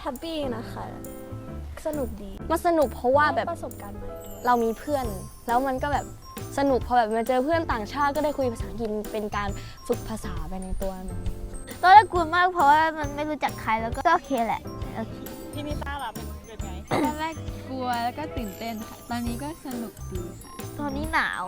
แฮปปี้นะคะ สนุกดีมันสนุกเพราะว่าแบบได้ประสบการณ์ใหม่ด้วยเรามีเพื่อน แล้วมันก็แบบสนุกพอแบบมาเจอเพื่อนต่างชาติก็ได้คุยภาษาอังกฤษเป็นการฝึกภาษาไปในตัวหนึงตอนแรกกลัวมากเพราะว่ามันไม่รู้จักใครแล้วก็ก็โอเคแหละโอเคพี่นิต้า ตอนแรกกลัวแล้วก็ตื่นเต้นค่ะ ตอนนี้ก็สนุกดีค่ะ ตอนนี้หนาว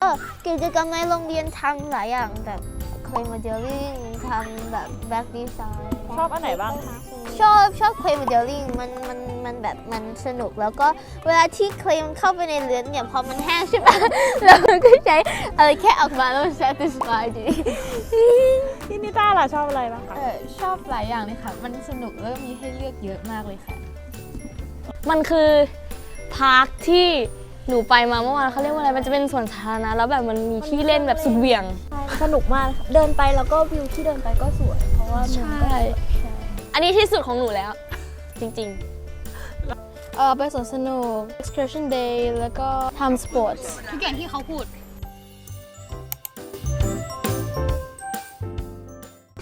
เออกิจกรรมในโรงเรียนทำหลายอย่างแบบ เคยมาเดลลิ่งทำแบบแบ็กดีไซน์ชอบอันไหนบ้าง ชอบชอบเคลมเดลลิ่งมันมันมันแบบมันสนุกแล้วก็เวลาที่เคลมเข้าไปในเรือนเนี่ยพอมันแห้งใช่ปะแล้วมันก็ใช้อะไรแค่ออกมาแล้วมัน satisfy ดีพี่นิต้าล่ะชอบอะไรบ้างคะ เออชอบหลายอย่างเลยค่ะ มันสนุกแล้วก็มีให้เลือกเยอะมากเลยค่ะ มันคือพาร์คที่ หนูไปมาเมื่อวานเขาเรียกว่าอะไร มันจะเป็นสวนสาธารณะแล้วแบบมันมีที่เล่นแบบสุดเหวี่ยง ใช่สนุกมากนะคะเดินไปแล้วก็วิวที่เดินไปก็สวย เพราะว่ามุมก็สวยใช่อันนี้ที่สุดของหนูแล้ว จริงเออไปสวนสนุก excursion day แล้วก็ทำ sports ทุกอย่างที่เขาพูด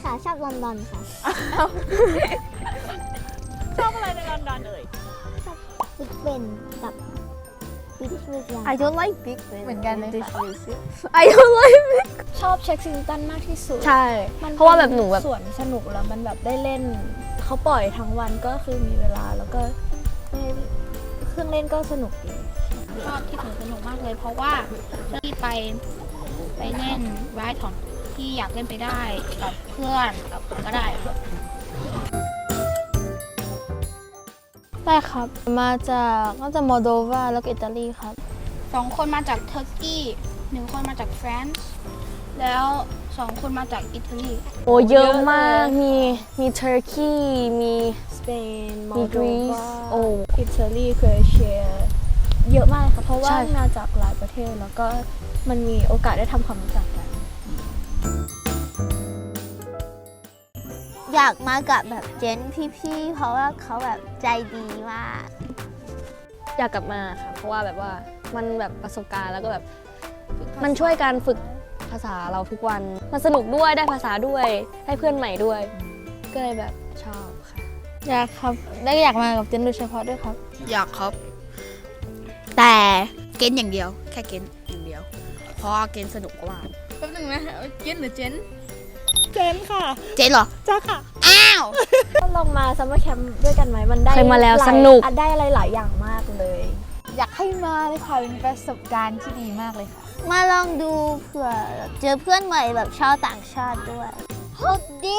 ค่ะชอบลอนดอนค่ะ ชอบอะไรในลอนดอนเอ่ยบิ๊กเบนกับ British Museum I don't like Big Ben เหมือนกันเลยค่ะๆ I don't like ชอบเช็คซิงตันมากที่สุดใช่ มันเพราะว่าแบบหนูแบบ สวนสนุกแล้วมันแบบได้เล่น เขาปล่อยทั้งวันก็คือมีเวลาแล้วก็ได้เครื่องเล่นก็สนุกดีชอบที่สวนสนุกมากเลย เพราะว่าที่ไปไปเล่นไว้ของที่อยากเล่นไปได้กับเพื่อนกับก็ได้ ได้ครับ มาจากน่าจะมอลโดวาแล้วก็อิตาลีครับ สองคนมาจากเทอร์กีหนึ่งคนมาจากฟรานซ์แล้วสองคนมาจากอิตาลีโอ้เยอะมาก มี มีเทอร์คีมี สเปนมอมีลกโดรีซวาโอ้ อิตาลีโครเอเชีย เยอะมากเลยค่ะ เพราะว่าใช่ มาจากหลายประเทศแล้วก็มันมีโอกาสได้ทำความรู้จัก อยากมากับแบบเจนพี่ๆ เพราะว่าเขาแบบใจดีมาก อยากกลับมาค่ะ เพราะว่าแบบว่ามันแบบประสบการณ์แล้วก็แบบ มันช่วยการฝึกภาษาเราทุกวัน มันสนุกด้วยได้ภาษาด้วย ได้เพื่อนใหม่ด้วย ก็เลยแบบชอบค่ะ อยากครับ ได้อยากมากับเจนโดยเฉพาะด้วยครับ อยากครับ แต่เกณฑ์อย่างเดียว แค่เกณฑ์อย่างเดียว เพราะว่าเกณฑ์สนุกกว่า แป๊บนึงนะเจนหรือเจน เจนค่ะเจนเหรอ จ้าค่ะ อ้าวก็ลองมาซัมเมอร์แคมป์ด้วยกันไหมมันได้เคยมาแล้วหลสนุก อะได้อะไรหลายอย่างมากเลย อยากให้มาเลยค่ะเป็นประสบการณ์ที่ดีมากเลยค่ะ มาลองดูเผื่อเจอเพื่อนใหม่แบบชาวต่างชาติด้วยโคตรดี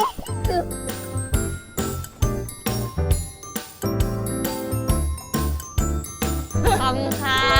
ขอบคุณค่ะ